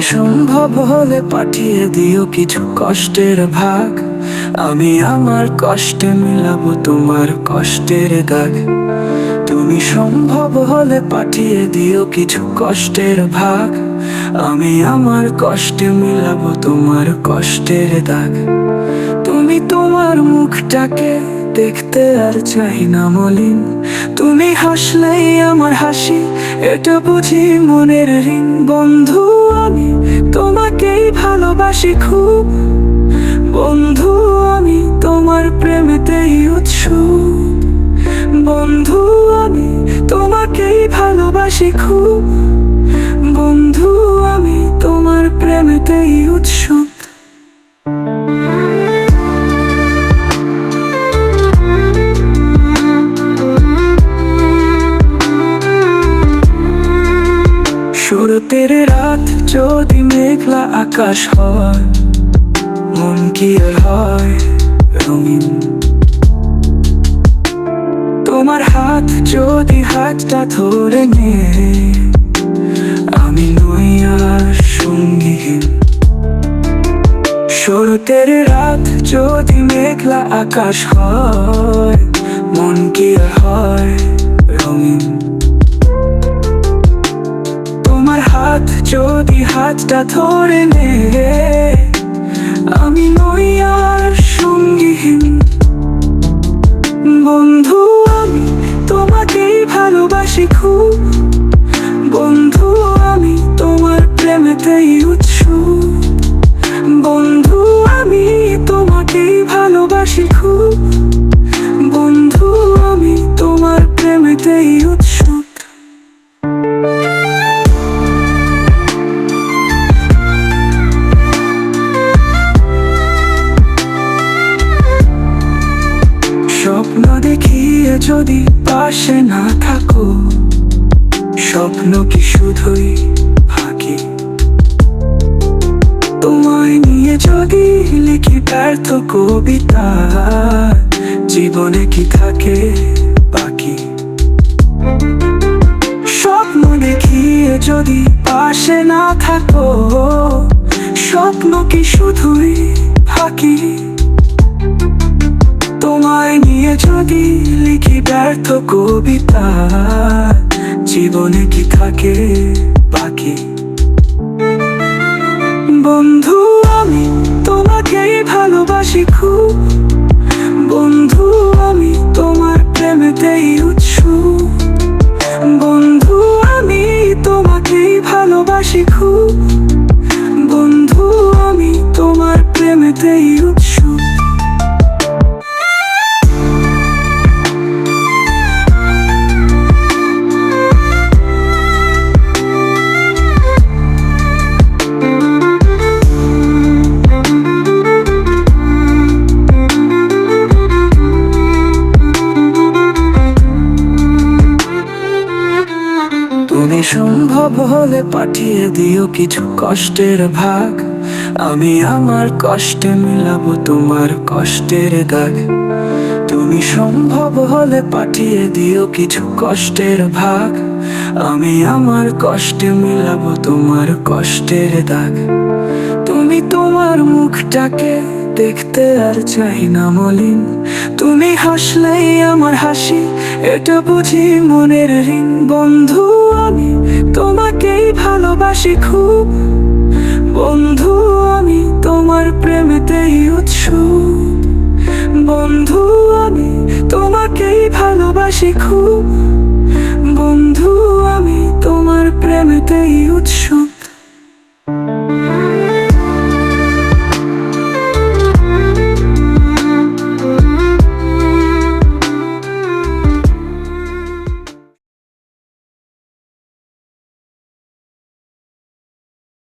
সম্ভব হলে পাঠিয়ে দিও কিছু কষ্টের ভাগ। আমি আমার কষ্টে মিলাবো তোমার কষ্টের দাগ। তুমি সম্ভব হলে পাঠিয়ে দিও কিছু কষ্টের ভাগ। আমি আমার কষ্টে মিলাবো তোমার কষ্টের দাগ। তুমি তোমার মুখটাকে দেখতে আর চাই না মলিন। তুমি হাসলেই আমার হাসি, এটা বুঝি মনের ঋণ। বন্ধু, আমি তোমাকেই ভালোবাসি খুব। বন্ধু, আমি তোমার প্রেমেতেই উৎসুক। বন্ধু, আমি তোমাকেই ভালোবাসি খুব। বন্ধু, আমি তোমার প্রেমেতেই উৎসুক। মেঘলা আকাশ হয়, মন কি আর হয় রঙিন। তোমার হাত যদি হাতটা ধরে নিয়ে, আমি নই আর সঙ্গীহীন। শুরুতের রাত যদি মেঘলা আকাশ হয়, মন কি আর হয় রঙিন। হাত, যদি হাতটা ধরে নে, আমি নই আর সঙ্গীহীন। বন্ধু, আমি তোমাকেই ভালোবাসি খুব। বন্ধু, আমি তোমার প্রেমেতেই যদি পাশে না থাকো, স্বপ্ন কি শুধুই ফাঁকি? তোমায় নিয়ে যদি লিখি ব্যর্থ কবিতা, জীবনে কি থাকে বাকি? স্বপ্ন দেখিয়ে যদি পাশে না থাকো, স্বপ্ন কি শুধুই ফাঁকি? তোমায় যদি লিখি ব্যর্থ কবিতা। জীবনে কি থাকে বাকি? বন্ধু, আমি তোমাকেই ভালোবাসি খুব। বন্ধু, আমি তোমার প্রেমেতেই উৎসুক বন্ধু, আমি তোমাকেই ভালোবাসি খুব। বন্ধু, আমি তোমার প্রেমেতেই সম্ভব হলে পাঠিয়ে দিও কিছু কষ্টের ভাগ। আমি আমার কষ্টে মিলাবো তোমার কষ্টের দাগ। তুমি সম্ভব হলে পাঠিয়ে দিও কিছু কষ্টের ভাগ। আমি আমার কষ্টে মিলাবো তোমার কষ্টের দাগ। তুমি তোমার মুখটাকে দেখতে আর চাই না মলিন। তুমি হাসলেই আমার হাসি, এটা বুঝি মনের ঋণ। বন্ধু ভালোবাসি খুব। বন্ধু, আমি তোমার প্রেমেতেই উৎসুক। বন্ধু, আমি তোমাকেই ভালোবাসি খুব। বন্ধু, আমি তোমার প্রেমেতেই উৎসুক।